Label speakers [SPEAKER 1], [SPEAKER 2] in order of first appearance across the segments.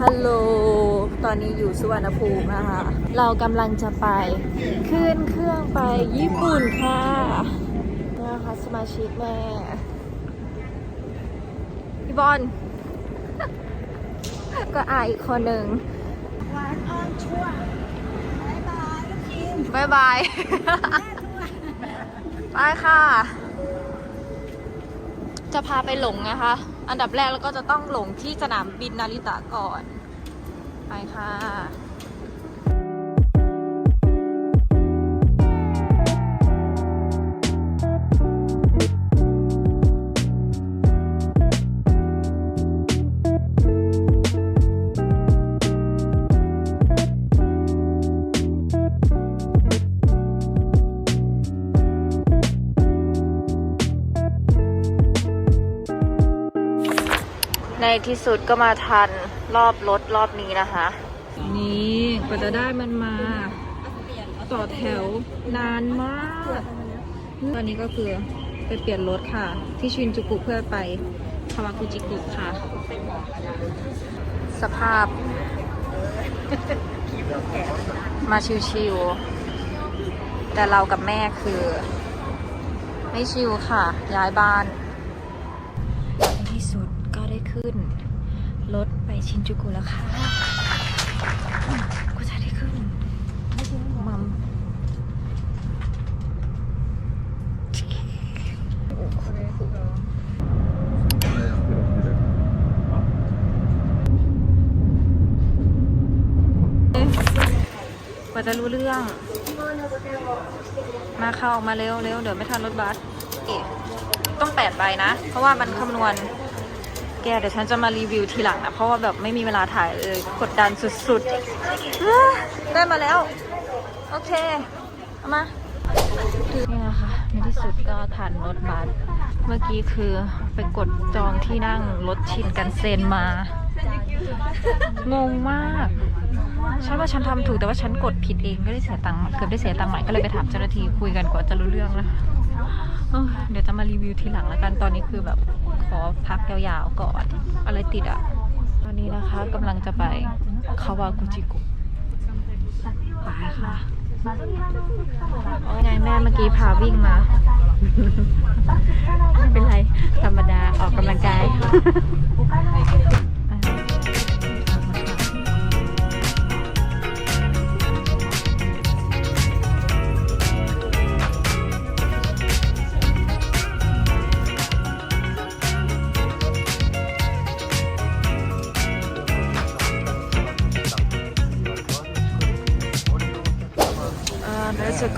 [SPEAKER 1] ฮัลโหล ตอนนี้อยู่สุวรรณภูมินะคะ เรากำลังจะไปขึ้นเครื่องไปญี่ปุ่นค่ะนี่นะคะสมาชิกแม่ พี่บอล ก็อายอีกคนหนึ่ง
[SPEAKER 2] หวานอ่อนชั่วบายบายลูกชิ้น
[SPEAKER 1] บายบาย ไปค่ะ จะพาไปหลงนะคะ อันดับแรกแล้วก็จะต้องลงที่สนามบินนาริตะก่อน ไปค่ะ ในที่สุดก็มาทันรอบรถรอบนี้นะคะ นี่กว่าจะได้มันมา ต่อแถวนานมาก ตอนนี้ก็คือไปเปลี่ยนรถค่ะ ที่ชินจูกุเพื่อไปคาวากุจิกุค่ะ สภาพ มาชิวๆแต่เรากับแม่คือ ไม่ชิวค่ะ ย้ายบ้านในที่สุด ก็ได้ขึ้นรถไปชินจูกุแล้วค่ะกูจะได้ขึ้นมัมกว่าจะรู้เรื่อง มาเข้าออกมาเร็วเร็วเดี๋ยวไม่ทันรถบัสเอ๊ะต้องแปดใบนะ เพราะว่ามันคำนวณ แกเดี๋ยวฉันจะมารีวิวทีหลังนะเพราะว่าแบบไม่มีเวลาถ่ายเลยกดดันสุดๆ ได้มาแล้ว โอเค เอามานี่นะคะในที่สุดก็ทันรถบัสเมื่อกี้คือไปกดจองที่นั่งรถชินกันเซนมา งงมากฉันว่าฉันทำถูกแต่ว่าฉันกดผิดเองก็ได้เสียตังค์เกือบได้เสียตังค์ใหม่ก็เลยไปถามเจ้าหน้าที่คุยกันกว่าจะรู้เรื่องแล้ว เอ้ยเดี๋ยวจะมารีวิวทีหลังแล้วกันตอนนี้คือแบบขอพักยาวๆก่อน อะไรติดอะตอนนี้นะคะกำลังจะไปคาวากุจิกุไปค่ะโอ้ยไงแม่เมื่อกี้พาวิ่งมา
[SPEAKER 2] ไม่เป็นไร ธรรมดาออกกำลังกาย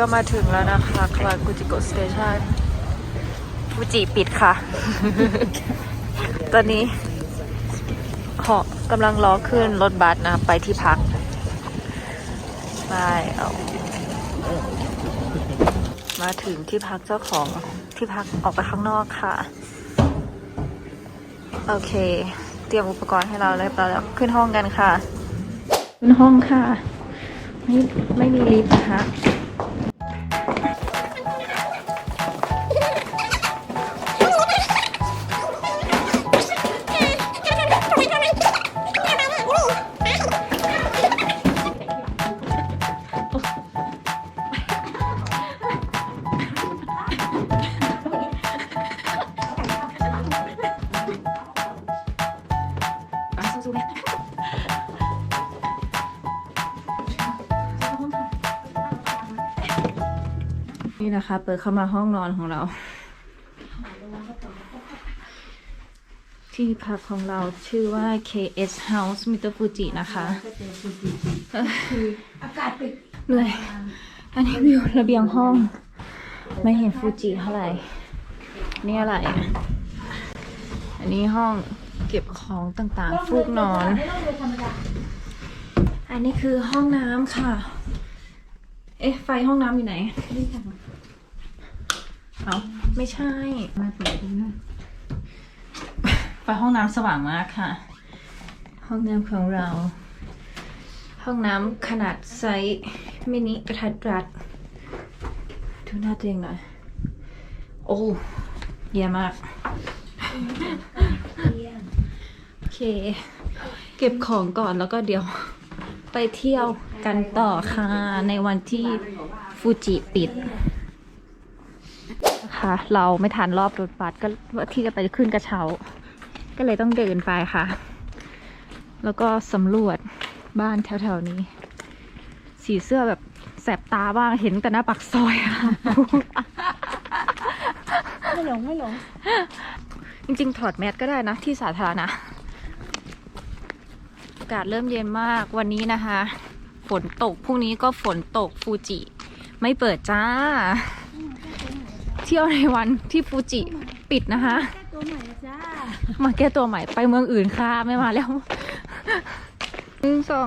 [SPEAKER 1] ก็มาถึงแล้วนะคะคาวากุจิโกสเตชันฟูจิปิดค่ะ ตอนนี้เหาะกำลังล้อขึ้นรถบัสนะไปที่พักไปเอามาถึงที่พักเจ้าของที่พักออกไปข้างนอกค่ะ โอเค เตรียมอุปกรณ์ให้เราเรียบร้อยแล้วขึ้นห้องกันค่ะ ขึ้นห้องค่ะ ไม่ไม่มีลิฟต์นะคะ เปิดเข้ามาห้องนอนของเรา ที่พักของเราชื่อว่า KS House มิเตอร์ฟูจินะคะเอ้ย
[SPEAKER 2] อากาศปิด
[SPEAKER 1] เหนื่อยอันนี้วิวระเบียงห้อง ไม่เห็นฟูจิเท่าไหร่ นี่อะไร อันนี้ห้องเก็บของต่างๆ ฟูกนอน อันนี้คือห้องน้ำค่ะ เอ๊ะ ไฟห้องน้ำอยู่ไหน เอาไม่ใช่
[SPEAKER 2] มาเปิดดูนะ
[SPEAKER 1] ไฟห้องน้ำสว่างมากค่ะ ห้องน้ำของเรา ห้องน้ำขนาดไซส์มินิกระทัดรัดดูหน้าตัวเองหน่อยโอ้เยี่ยมมาก โอเค เก็บของก่อนแล้วก็เดี๋ยวไปเที่ยวกันต่อค่ะ ในวันที่ฟูจิปิด นะคะ เราไม่ทันรอบรถบัสก็ที่จะไปขึ้นกระเช้า ก็เลยต้องเดินไปค่ะ แล้วก็สำรวจบ้านแถวๆนี้ สีเสื้อแบบแสบตาบ้างเห็นแต่หน้าปักซอยอะ
[SPEAKER 2] ไม่หลงไม่หลง
[SPEAKER 1] จริงๆ ถอดแมสก็ได้นะ ที่สาธารณะอากาศเริ่มเย็นมากวันนี้นะคะ ฝนตกพรุ่งนี้ก็ฝนตกฟูจิ ไม่เปิดจ้า เที่ยวในวันที่ฟูจิปิดนะคะ
[SPEAKER 2] แก้ตัวใหม่นะจ้า
[SPEAKER 1] มาแก้ตัวใหม่ไปเมืองอื่นค่ะไม่มาแล้วหนึ่งสอง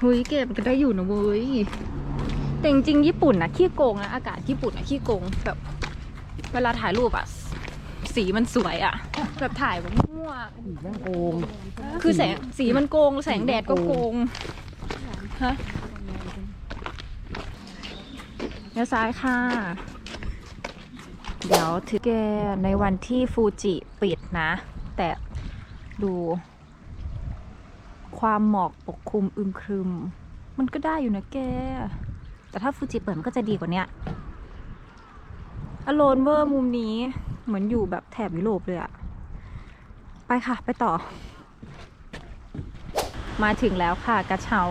[SPEAKER 1] หุยเก็บก็ได้อยู่นะเว้ยแต่จริงๆญี่ปุ่นนะขี้โกงนะอากาศญี่ปุ่นนะขี้โกงแบบเวลาถ่ายรูปอะสีมันสวยอะแบบถ่ายแบบมั่ว
[SPEAKER 3] แม่งโกง
[SPEAKER 1] คือแสงสีมันโกง แสงแดดก็โกงฮะ เลี้ยวซ้ายค่ะ เดี๋ยวถือแกในวันที่ฟูจิปิดนะ แต่ดู ความหมอกปกคลุมอึมครึม มันก็ได้อยู่นะแก แต่ถ้าฟูจิเปิดมันก็จะดีกว่านี้ยอโลนเวอร์มุมนี้เหมือนอยู่แบบแถบยุโรปเลยอะไปค่ะ ไปต่อ มาถึงแล้วค่ะ กระเช้า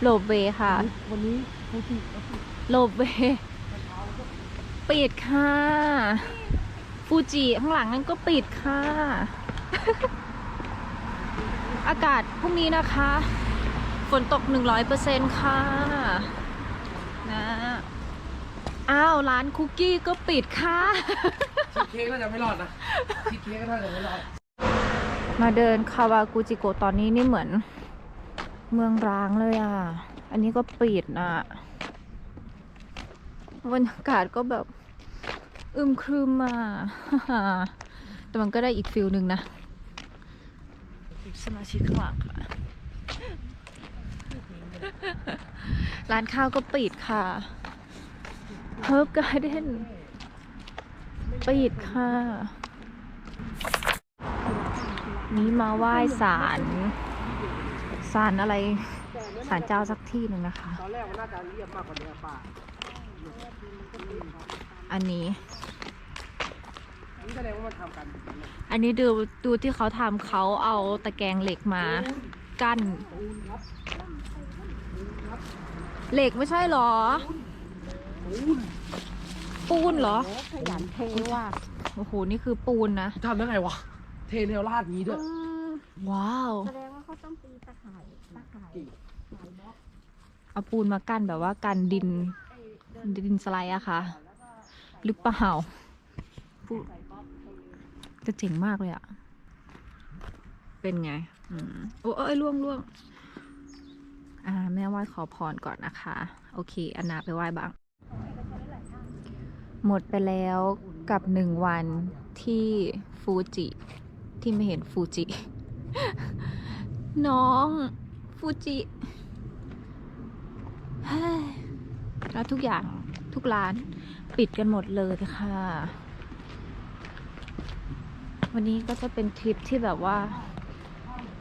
[SPEAKER 1] โลเวค่ะ
[SPEAKER 3] วันนี้ฟูจิ
[SPEAKER 1] โลบเวปิดค่ะ ฟูจิข้างหลังนั่นก็ปิดค่ะ อากาศพรุ่งนี้นะคะ ฝนตก 100%ค่ะ นะอ้าวร้านคุกกี้ก็ปิดค่ะ
[SPEAKER 3] ชีสเค้กน่าจะไม่รอดนะชีสเค้กก็น่าจะไม่รอด
[SPEAKER 1] มาเดินคาวากุจิโกะตอนนี้นี่เหมือน เมืองร้างเลยอะ อันนี้ก็ปิดอะ บรรยากาศก็แบบอึมครึมอะแต่มันก็ได้อีกฟิลหนึ่งนะสมาชิกข้างหลังค่ะ ร้านข้าวก็ปิดค่ะเฮิร์บการ์เด้นปิดค่ะ นี้มาไหว้ศาลศาลอะไรศาลเจ้าสักที่หนึ่งนะคะ
[SPEAKER 3] ตอนแรกมันน่าจะเรียบมากกว่านี้ป่า
[SPEAKER 1] อันนี้
[SPEAKER 3] นี่แสดงว่ามันทำกัน
[SPEAKER 1] อันนี้ดูดูที่เขาทำเขาเอาตะแกรงเหล็กมา กั้นเหล็กไม่ใช่เหรอ ปูนเหรอ
[SPEAKER 2] ขยันเทว่ะ
[SPEAKER 1] โอ้โห นี่คือปูนนะ
[SPEAKER 3] ทำได้ไงวะ เทเนลลาดงี้ด้วย
[SPEAKER 1] ว้าว
[SPEAKER 2] แสดงว่าเขาต้องตีตะข่ายตะข่าย
[SPEAKER 1] เอาปูนมากั้นแบบว่ากันดิน ดินสไลด์อะค่ะหรือเปล่าปูจะเจ๋งมากเลยอะเป็นไงอืมโอ้เอ้ยล่วงล่วงอ่าแม่ไหว้ขอพรก่อนนะคะ โอเคอันนาไปไหว้บ้าง หมดไปแล้วกับหนึ่งวันที่ฟูจิ ที่ไม่เห็นฟูจิ น้องฟูจิเฮ้ย แล้วทุกอย่างทุกร้านปิดกันหมดเลยค่ะ วันนี้ก็จะเป็นทริปที่แบบว่า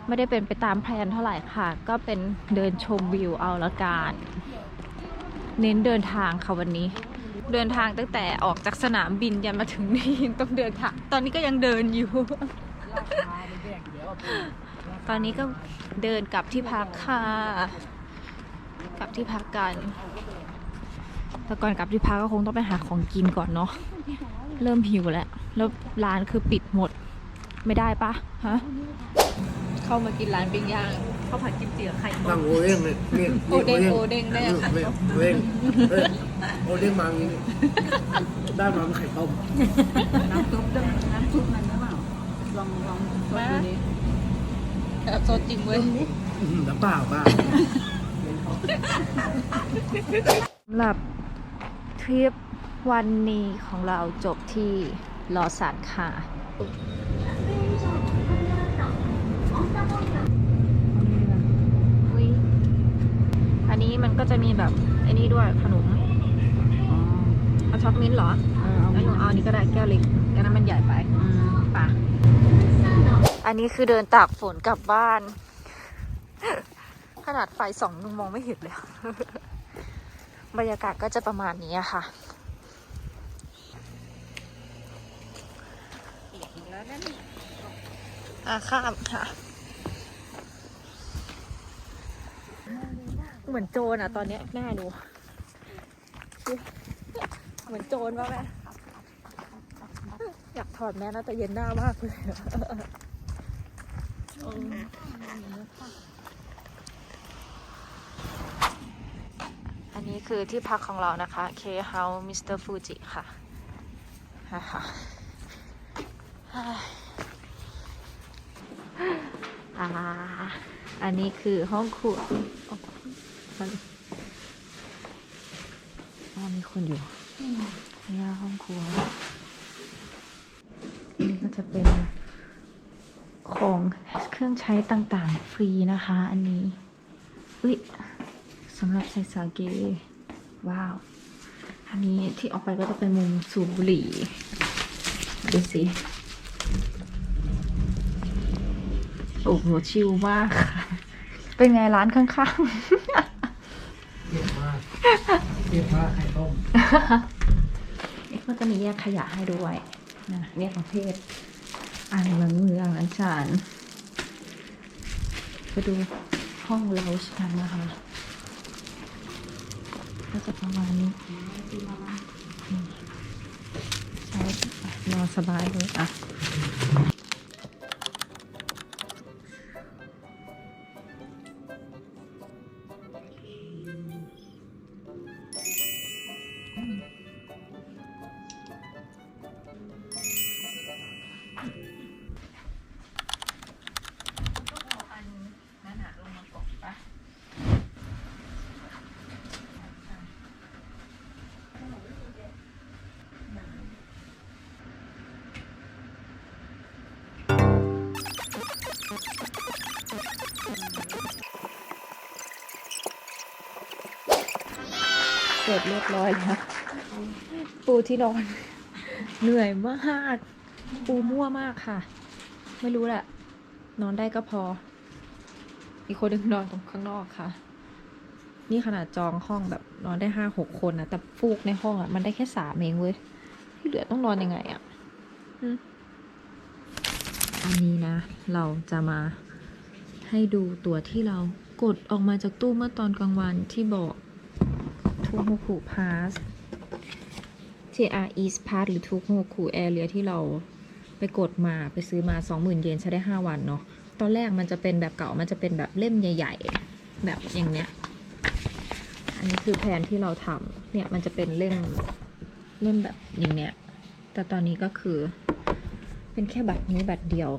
[SPEAKER 1] ไม่ได้เป็นไปตามแพลนเท่าไหร่ค่ะ ก็เป็นเดินชมวิวเอาละกันเน้นเดินทางค่ะวันนี้ เดินทางตั้งแต่ออกจากสนามบินยันมาถึงนี่ต้องเดินทางตอนนี้ก็ยังเดินอยู่ ตอนนี้ก็เดินกลับที่พักค่ะ กลับที่พักกัน แต่ก่อนกลับที่พักก็คงต้องไปหาของกินก่อนเนาะ เริ่มหิวแล้ว แล้วร้านคือปิดหมด ไม่ได้ปะฮะ เข้ามากินร้านปิ้งย่างข้าวผัดกิมจิกับไข่ต้
[SPEAKER 3] นั่
[SPEAKER 1] ม
[SPEAKER 3] งโอเด้งเลยนี่
[SPEAKER 1] โอเด้งโอเด้งได้
[SPEAKER 3] เออ
[SPEAKER 1] ค่ะ
[SPEAKER 3] โอเด้งเออโอเด้งมาอย่างนี้ได้มาเป็นไข่ต้ม
[SPEAKER 2] น้ำซุปด้วยน้ำซุปมันหรือเปล่าลองลองซดดูดิ
[SPEAKER 1] แบบโซจริงเว้ย
[SPEAKER 3] อื้อหือน้ำเปล่าเปล่า
[SPEAKER 1] สำหรับ ทริปวันนี้ของเราจบที่ลอสันค่ะอุ๊ยอันนี้มันก็จะมีแบบไอ้นี่ด้วยขนมเอาช็อกมิ้นท์เหรอ
[SPEAKER 2] เออเอา
[SPEAKER 1] แล้วหนูเอาอันนี้ก็ได้แก้วเล็กแก้วนั้นมันใหญ่ไป
[SPEAKER 2] อืม
[SPEAKER 1] ป่ะอันนี้คือเดินตากฝนกลับบ้าน ขนาดไฟสองยังมองไม่เห็นเลย บรรยากาศก็จะประมาณนี้อะค่ะอะข้ามค่ะ เหมือนโจรอะ ตอนเนี้ยหน้าดู เหมือนโจรป่ะแม่อยากถอดแมสนะแต่เย็นหน้ามากเลยเอออั นนี้คือที่พักของเรานะคะ K House Mr. Fuji ค่ะนะคะอ่าอันนี้คือห้องครัวอ๋อมันอ๋อมีคนอยู่นี่ห้องครัว นี่ก็จะเป็นของเครื่องใช้ต่างๆ ฟรีนะคะ อันนี้ อุ้ย สำหรับใส่สาเกว้าว อันนี้ที่ออกไปก็จะเป็นมุมสูบบุหรี่ ดูสิ โอ้โห ชิลมากค่ะ เป็นไงร้านข้าง
[SPEAKER 3] เรียกว่าเรียกว่าไข่ต้ม
[SPEAKER 1] ๆนี่ก็จะมีแยกขยะให้ด้วยนะแยกประเภทอ่านเมืองเมืองอันจานไปดูห้องเราชกันนะคะ ก็จะประมาณนี้ใช้นอนสบายเลยอะ เสร็จเรียบร้อยแล้ว ปูที่นอน เหนื่อยมาก ปูมั่วมากค่ะ ไม่รู้แหละนอนได้ก็พอ อีกคนนึงนอนตรงข้างนอกค่ะ นี่ขนาดจองห้องแบบนอนได้ห้าหกคนนะแต่ฟูกในห้องอะมันได้แค่สามเองเว้ยที่เหลือต้องนอนยังไงอะอันนี้นะ เราจะมาให้ดูตัวที่เรากดออกมาจากตู้เมื่อตอนกลางวันที่บอก ทูโฮคุพาส JR East Pass หรือทูโฮคุแอเรียที่เราไปกดมาไปซื้อมา 20,000 เยนใช้ได้ 5 วันเนาะ ตอนแรกมันจะเป็นแบบเก่า มันจะเป็นแบบเล่มใหญ่ ๆ แบบอย่างเนี้ย อันนี้คือแผนที่เราทำเนี่ยมันจะเป็นเล่มเล่มแบบอย่างเนี้ย แต่ตอนนี้ก็คือเป็นแค่บัตรนี้บัตรเดียว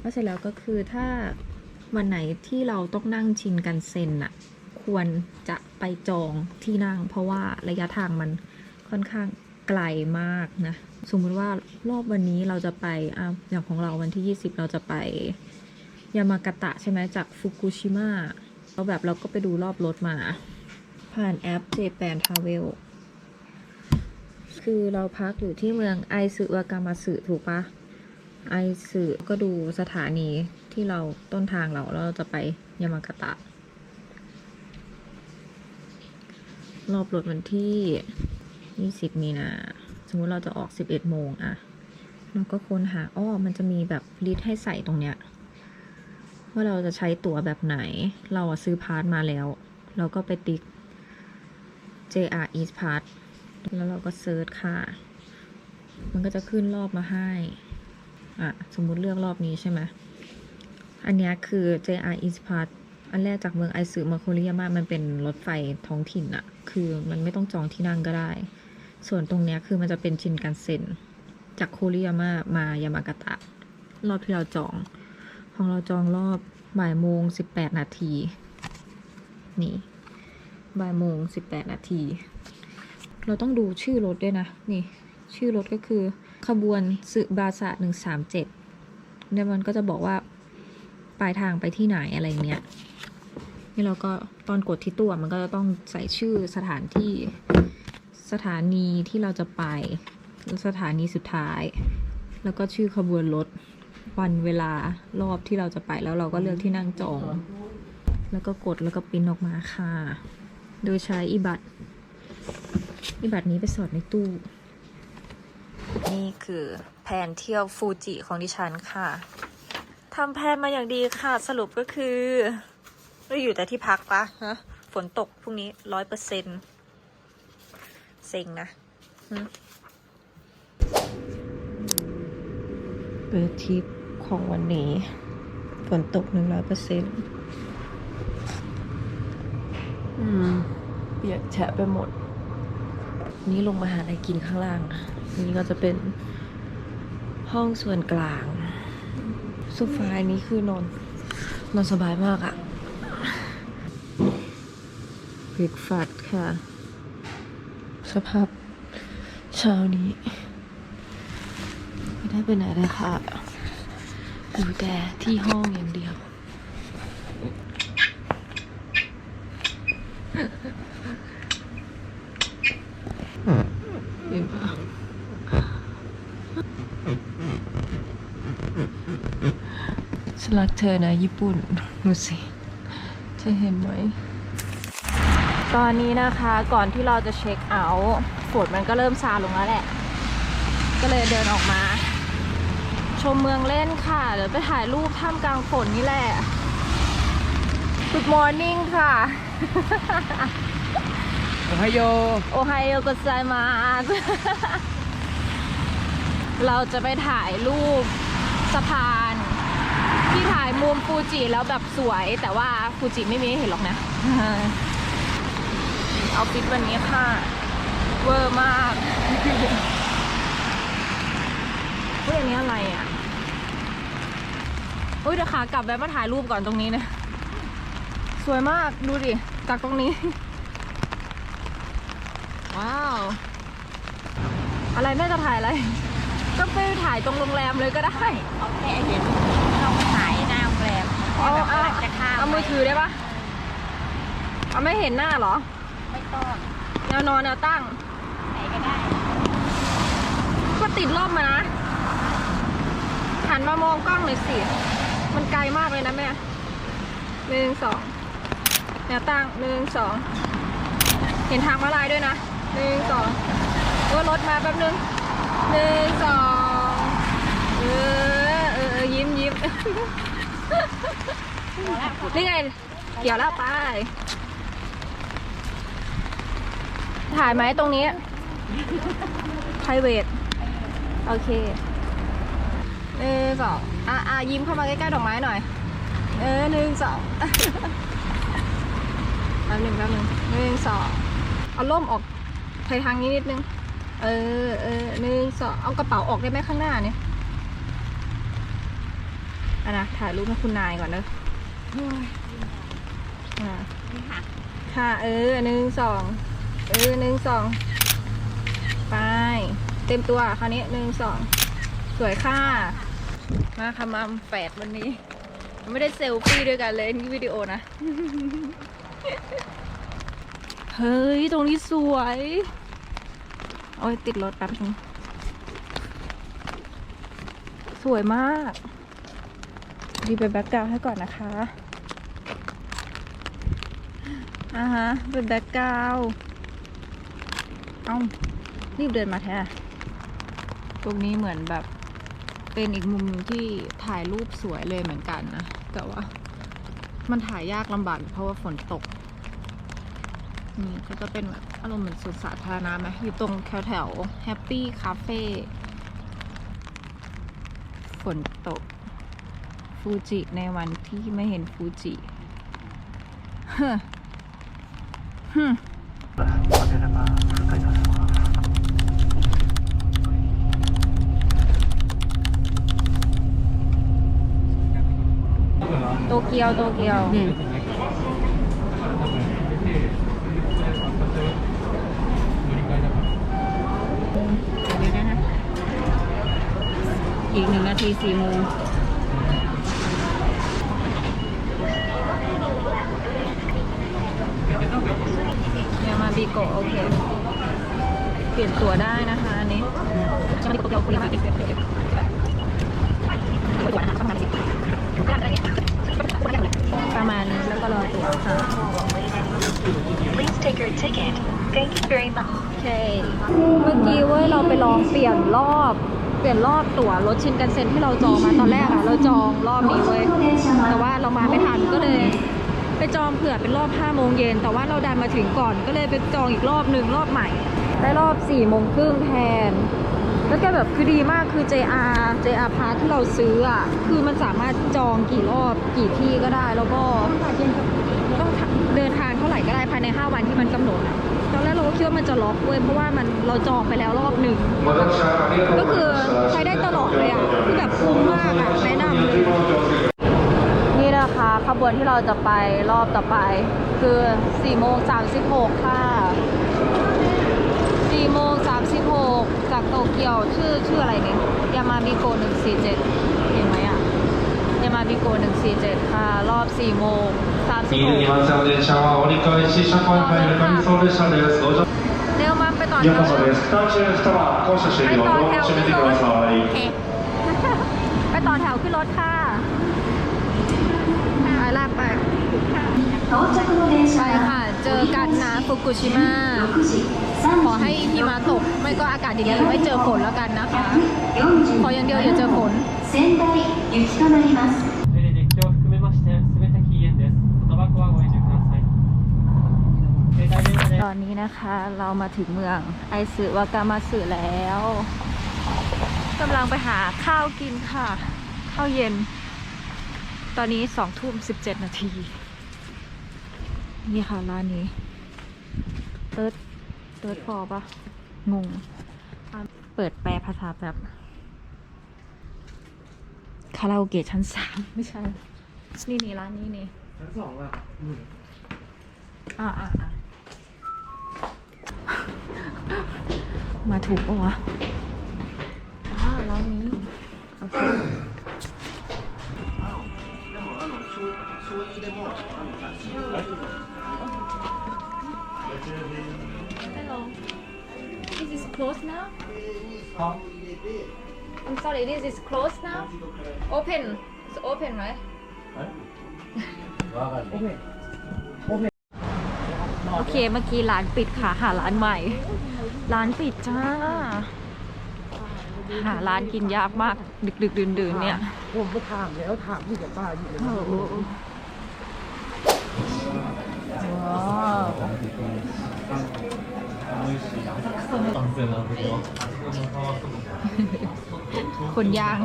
[SPEAKER 1] แล้วเสร็จแล้วก็คือถ้าวันไหนที่เราต้องนั่งชินกันเซ็นอะควรจะ ไปจองที่นั่ง เพราะว่าระยะทางมันค่อนข้างไกลมากนะสมมติว่ารอบวันนี้เราจะไปออย่างของเราวันที่ 20 เราจะไปยามากาตะใช่ไหมจากฟุกุชิมะเราแบบเราก็ไปดูรอบรถมา ผ่านแอป Japan Travel คือเราพักอยู่ที่เมืองไอซึวากามาสึถูกปะไอซึก็ดูสถานีที่เราต้นทางเราแล้วเราจะไปยามากาตะ รอบรถวันที่ 20 มีนา สมมุติเราจะออก 11 โมงอะเราก็ค้นหาอ้อมันจะมีแบบลิสต์ให้ใส่ตรงเนี้ย ว่าเราจะใช้ตั๋วแบบไหน เราอะซื้อพาสมาแล้ว เราก็ไปติ๊ก JR East Pass แล้วเราก็เซิร์ชค่ะ มันก็จะขึ้นรอบมาให้ อะ สมมุติเลือกรอบนี้ใช่ไหม อันเนี้ยคือ JR East Pass อันแรกจากเมืองไอซึมาโคริยามามันเป็นรถไฟท้องถิ่นอะ คือมันไม่ต้องจองที่นั่งก็ได้ ส่วนตรงเนี้ยคือมันจะเป็นชินกันเซ็นจากโคริยามามายามากาตะ รอบที่เราจอง ของเราจองรอบบ่ายโมงสิบแปดนาทีนี่บ่ายโมงสิบแปดนาที เราต้องดูชื่อรถด้วยนะ นี่ ชื่อรถก็คือขบวนสึบาสะหนึ่งสามเจ็ดเนี่ยมันก็จะบอกว่าปลายทางไปที่ไหนอะไรเงี้ย นี่เราก็ตอนกดที่ตัวมันก็จะต้องใส่ชื่อสถานที่สถานีที่เราจะไป สถานีสุดท้าย แล้วก็ชื่อขบวนรถวันเวลารอบที่เราจะไปแล้วเราก็เลือกที่นั่งจอง แล้วก็กดแล้วก็ปิ้นออกมาค่ะ โดยใช้อีบัตรอีบัตรนี้ไปสอดในตู้ นี่คือแผนเที่ยวฟูจิของดิฉันค่ะทำแผนมาอย่างดีค่ะสรุปก็คือ เราอยู่แต่ที่พักปะฮะฝนตกพรุ่งนี้ร้อยเปอร์เซ็นเซ็งนะหึเปิดทริปของวันนี้ ฝนตกหนึ่งร้อยเปอร์เซ็นอืมเปียกแฉะไปหมด นี่ลงมาหาอะไรกินข้างล่าง นี่ก็จะเป็นห้องส่วนกลางโซฟาอันนี้คือนอนนอนสบายมากอะเบ รกฟาสต์ค่ะ สภาพเช้านี้ไม่ได้ไปไหนเลยค่ะอยู่แต่ที่ห้องอย่างเดียว เห็นปะฉันรักเธอนะญี่ปุ่น ดูสิ เธอเห็นไหม ตอนนี้นะคะก่อนที่เราจะเช็คเอาท์ฝนมันก็เริ่มซาลงแล้วแหละ ก็เลยเดินออกมา ชมเมืองเล่นค่ะเดี๋ยวไปถ่ายรูปท่ามกลางฝนนี่แหละ Good morning ค่ะ
[SPEAKER 3] โอไฮโย
[SPEAKER 1] โอไฮโอโกไซมาสเราจะไปถ่ายรูปสะพาน ที่ถ่ายมุมฟูจิแล้วแบบสวย แต่ว่าฟูจิไม่มีให้เห็นหรอกนะ เอาฟิตวันนี้ค่ะ เวอร์มากเฮ้ยอันนี้อะไรอะเฮ้ยเดี๋ยวขากลับแวะมาถ่ายรูปก่อนตรงนี้นะ สวยมากดูดิ จากตรงนี้ ว้าว อะไรแม่จะถ่ายอะไร ก็ไปถ่ายตรงโรงแรมเลยก็ได้
[SPEAKER 2] เอาแค่เห็นเราขายหน้าโรงแรม
[SPEAKER 1] เอา
[SPEAKER 2] แบบ
[SPEAKER 1] เอา
[SPEAKER 2] ว่าจะข้าม
[SPEAKER 1] เอามือถือได้ปะเอาไม่เห็นหน้าเหรอ
[SPEAKER 2] ไม่ต้อง
[SPEAKER 1] แนวนอนแนวตั้ง
[SPEAKER 2] ไหนก็ได้
[SPEAKER 1] ก็ติดร่มมานะ หันมามองกล้องหน่อยสิ มันไกลมากเลยนะแม่หนึ่งสองแนวตั้งหนึ่งสองเห็นทางมาลายด้วยนะหนึ่งสองว่ารถมาแป๊บนึงหนึ่งสองเออเออเออยิ้มยิ้มนี่ไง เกี่ยวแล้วไป ถ่ายไหมตรงนี้ private โอเคหนึ่งสองอะอะยิ้มเข้ามาใกล้ๆดอกไม้หน่อย เออหนึ่งสองแป๊บหนึ่งแป๊บหนึ่งหนึ่งสองเอาล่มออกไปทางนี้นิดนึง เออเออหนึ่งสองเอากระเป๋าออกได้ไหมข้างหน้าเนี่ยอะนะถ่ายรูปให้คุณนายก่อนเนอะอะ
[SPEAKER 2] นี่ค่ะ
[SPEAKER 1] ค่ะ เออหนึ่งสอง เออหนึ่งสองไป เต็มตัวคราวนี้หนึ่งสองสวยค่ะ มาค่ะมัมแปดวันนี้ ไม่ได้เซลฟี่ด้วยกันเลยนี่วิดีโอนะ เฮ้ย ตรงนี้สวย โอ้ยติดรถแป๊บนึงสวยมาก ดีไปแบ็กกราวให้ก่อนนะคะอ่าฮะเป็นแบ็กกราวด์ เอ้ารีบเดินมาแท้ตรงนี้เหมือนแบบ เป็นอีกมุมที่ถ่ายรูปสวยเลยเหมือนกันนะ แต่ว่า มันถ่ายยากลำบากเพราะว่าฝนตกนี่ก็จะเป็นแบบอารมณ์เหมือนสวนสาธารณะไหมอยู่ตรงแถวแถวแฮปปี้คาเฟ่ฝนตก ฟูจิในวันที่ไม่เห็นฟูจิ เฮ้อฮึมโตเกี ยวโตเกียวเดี๋ยวนะคะอีกหนึ่งนาทีสี่โมงเดี๋ยวมาบีโกะโอเค เปลี่ยนตัวได้นะคะอันนี้จะมาบีโกะเดียวคุยมาอีกเป ประมาณนี้แล้วก็รอตัวค่ะ Please take your ticket Thank you very much ใช่เมื่อกี้ว่าเราไปลองเปลี่ยนรอบ เปลี่ยนรอบตั๋วรถชินกันเซ็นที่เราจองมาตอนแรกอะเราจองรอบนี้เว้ยแต่ว่าเรามาไม่ทันก็เลย ไปจองเผื่อเป็นรอบ 5 โมงเย็น แต่ว่าเราดันมาถึงก่อนก็เลยไปจองอีกรอบหนึ่งรอบใหม่ ได้รอบ4โมงครึ่งแทน แล้วแกแบบคือดีมากคือ JR JR Pass ที่เราซื้ออะ คือมันสามารถจองกี่รอบกี่ที่ก็ได้ แล้วก็ต้องเดินทางเท่าไหร่ก็ได้ภายใน 5 วันที่มันกำหนดอะตอนแรกเราก็คิดว่ามันจะล็อกเว้ยเพราะว่ามันเราจองไปแล้วรอบหนึ่งก็คือใช้ได้ตลอดเลยอะคือแบบคุ้มมากอะแนะนำเลยนี่นะคะขบวนที่เราจะไปรอบต่อไป คือ4โมง36ค่ะ4โมง36ากโตเกียวชื่อชื่ออะไรเนี่ยยามาบิโกหนึ่งสี่เจ็ดเห็นไหมอะยามาบิโกหนึ่งสี่เจ็ดค่ะ รอบสี่โมง
[SPEAKER 4] สามสิบหก
[SPEAKER 1] เร็วมาไปต่อแถวไปต่อแถวขึ้นรถค่ะไปลากไปไปค่ะ เจอกันนะฟุกุชิมะ ขอให้ที่มะตก ไม่ก็อากาศดีๆไม่เจอฝนแล้วกันนะคะ ขออย่างเดียวอย่าเจอฝนตอนนี้นะคะเรามาถึงเมืองไอซึวากามาสึแล้วกำลังไปหาข้าวกินค่ะ ข้าวเย็น ตอนนี้สองทุ่มสิบเจ็ดนาที นี่ค่ะร้านนี้เติร์ เติร์ดพอปะงงอะเปิดแปลภาษาแบบคาราโอเกะชั้นสามไม่ใช่ นี่นี่ร้านนี้นี่
[SPEAKER 3] ชั้นสองอะอืม
[SPEAKER 1] อ่าอ่าอ่ามาถูกปะวะอ่าร้านนี้โอเค Hello. This is closed now? I'm sorry, this is closed now? Open. It's open, right? โอเค เมื่อกี้ร้านปิดค่ะ หาร้านใหม่ ร้านปิดจ้า หาร้านกินยากมาก ดึกดึกดื่นดื่นๆเนี่ย
[SPEAKER 3] ผมไปถามแล้วถามที่กับป้าอยู่เลย
[SPEAKER 1] โอ้โหว้าว คนยาง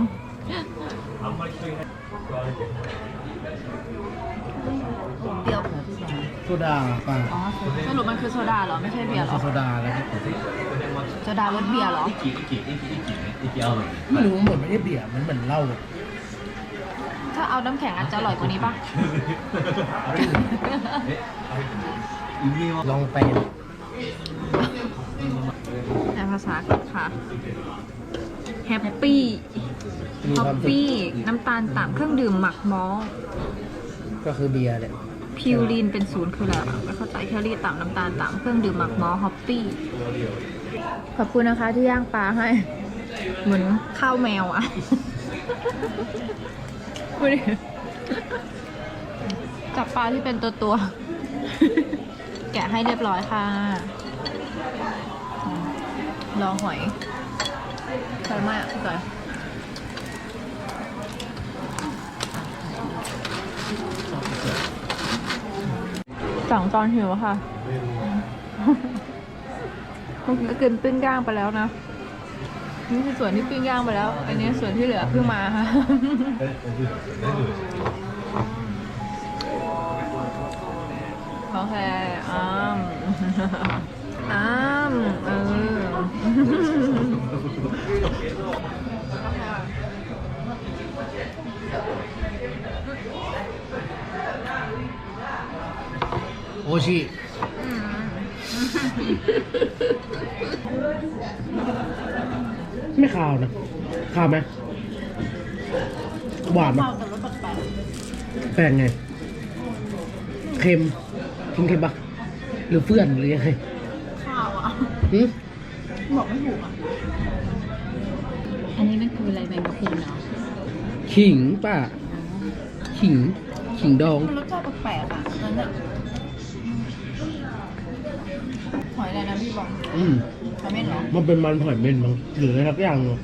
[SPEAKER 1] เปรี้ยว
[SPEAKER 3] โซดาป้า
[SPEAKER 1] อ๋อสรุปมันคือโซดาเหรอ ไม่ใช่เบียร์เหรอ
[SPEAKER 3] โซดาแล้วที่ผม
[SPEAKER 1] โซดารสเบียร์เหรอ
[SPEAKER 3] ไม่รู้ว่าเหมือนไม่ใช่เบียร์มันเหมือนเหล้า
[SPEAKER 1] ถ้าเอาน้ำแข็งอาจจะอร่อยกว่านี้ปะ
[SPEAKER 3] ลองไป
[SPEAKER 1] ในภาษาค่ะแฮปปี้
[SPEAKER 3] มี
[SPEAKER 1] ฮอ
[SPEAKER 3] ควา
[SPEAKER 1] ป
[SPEAKER 3] มสุข
[SPEAKER 1] ปี้น้ำตาลต่ำเครื่องดื่มหมักมอลต์
[SPEAKER 3] ก็คือเบียร์แหละ
[SPEAKER 1] พิวรีนเป็นศูนย์คืออะไรไม่เข้าใจแคลอรี่ต่ำน้ำตาลต่ำเครื่องดื่มหมักมอลต์ฮอปปี้ขอบคุณนะคะที่ย่างปลาให้ เหมือนข้าวแมวอะดูดิจับปลาที่เป็นตัวตัวๆแกะให้เรียบร้อยค่ะ รอหอยใส่มากใส่สั่งตอนหิวค่ะ เมื่อกี้ก็กินปิ้งย่างไปแล้วนะ นี่คือส่วนที่ปิ้งย่างไปแล้ว อันนี้ส่วนที่เหลือเพิ่งมาค่ะ โอเคอ้าม อ้ามเออ
[SPEAKER 3] โอชิไม่ขาวนะขาวไหมหวานไหมแปลกไง เค็มเค็มเค็มปะหรือเฟื่อนหรือยังไง
[SPEAKER 1] อะ
[SPEAKER 3] หืม
[SPEAKER 1] บอกไม่ถูกอะ อันนี้มันคืออะไรแมงกะพรุนเนาะ
[SPEAKER 3] ขิงป้าขิงขิงดอง
[SPEAKER 1] มันรสชาติแปลกๆอะนั่นอะหอย
[SPEAKER 2] อะไรนะพี่บอก
[SPEAKER 3] อืม
[SPEAKER 2] คอมเมนต์เหรอ
[SPEAKER 3] มันเป็นมันหอยเม่นมั้งหรืออะไรสักอย่างเนอะ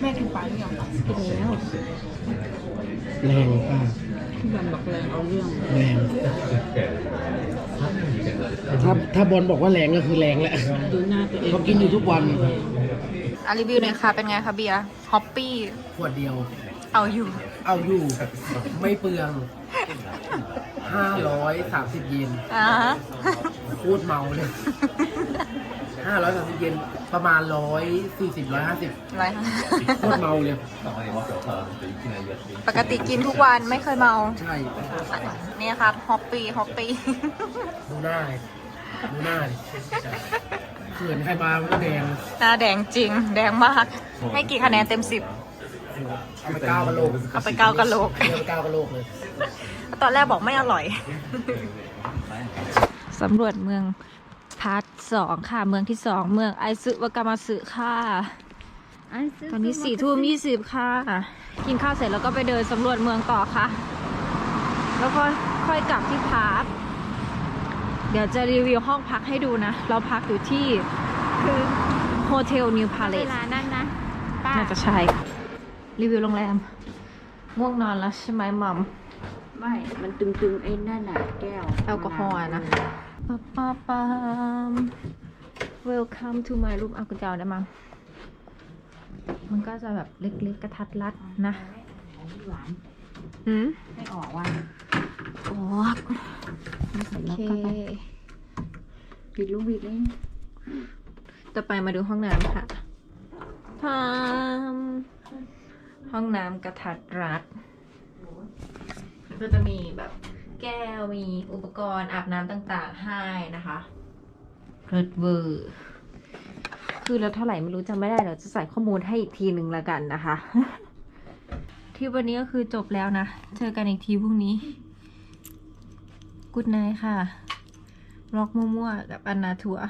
[SPEAKER 2] แม่กินปลาหรือยัง
[SPEAKER 1] กินแล้ว
[SPEAKER 3] แรงอะ
[SPEAKER 2] พี่บันบอกแรงเอาเรื่อง
[SPEAKER 3] แรง ถ้าถ้าบอลบอกว่าแรงก็คือแรงแหละ
[SPEAKER 2] ดูหน้าตัวเอง
[SPEAKER 3] เขากินอยู่ทุกวัน
[SPEAKER 1] อะรีวิวหน่อยค่ะ เป็นไงคะเบียร์ฮอปปี้
[SPEAKER 3] ขวดเดียว
[SPEAKER 1] เอาอยู่
[SPEAKER 3] เอาอยู่ ไม่เปลืองห้าร้อยสามสิบเยน
[SPEAKER 1] อ่าฮะ
[SPEAKER 3] โคตรเมาเลย ห้าร้อยสามสิบเยนประมาณร้อยสี่สิบร้อยห้าสิบ
[SPEAKER 1] อะไรคะ
[SPEAKER 3] โคตรเมาเลย
[SPEAKER 1] ปกติกินทุกวันไม่เคยเมา
[SPEAKER 3] ใช่
[SPEAKER 1] นี่ครับฮอปปี้ฮอปปี้
[SPEAKER 3] ดูหน้าเลยดูหน้าเลยเขินใครมามันก็แดง
[SPEAKER 1] หน้าแดงจริง แดงมาก ให้กี่คะแนนเต็มสิบ
[SPEAKER 3] เอาไปก้าวกะโหลก
[SPEAKER 1] เอาไปเก้ากะโหลก
[SPEAKER 3] เอาไปก้าวกะโหลกเลย
[SPEAKER 1] ตอนแรกบอกไม่อร่อยสำรวจเมือง พาร์ทสองค่ะ เมืองที่สองเมืองไอซึวากามาสึค่ะ ตอนนี้สี่ทุ่มยี่สิบค่ะ กินข้าวเสร็จแล้วก็ไปเดินสำรวจเมืองต่อค่ะ แล้วก็ค่อยกลับที่พัก เดี๋ยวจะรีวิวห้องพักให้ดูนะ เราพักอยู่ที่คือโฮเทลนิวพาเล
[SPEAKER 2] เว
[SPEAKER 1] ส
[SPEAKER 2] ลานั่งนะป้า
[SPEAKER 1] น่าจะใช่ รีวิวโรงแรม ง่วงนอนแล้วใช่ไหมมัม
[SPEAKER 2] ไม่ มันตึงๆไอ้นั่นน่ะแก้ว
[SPEAKER 1] แอลกอฮอล์อะนะ ปะปะปาม Welcome to my room เอากุญแจได้มั้งมันก็จะแบบเล็กๆกระทัดรัดนะ
[SPEAKER 2] หวาน
[SPEAKER 1] หืม
[SPEAKER 2] ไม่ออกว่า
[SPEAKER 1] โอ้โอเค
[SPEAKER 2] ปิดลูกบิดเลย
[SPEAKER 1] ต่อไปมาดูห้องน้ำค่ะพามห้องน้ำกระทัดรัด ก็จะมีแบบ แก้วมีอุปกรณ์อาบน้ำต่างๆ ให้นะคะเริดเวอร์คือแล้วเท่าไหร่ไม่รู้จำไม่ได้เดี๋ยวจะใส่ข้อมูลให้อีกทีหนึ่งละกันนะคะ ที่วันนี้ก็คือจบแล้วนะ เจอกันอีกทีพรุ่งนี้กุดไนค่ะล็อกมั่วๆกับอันนาทัวร์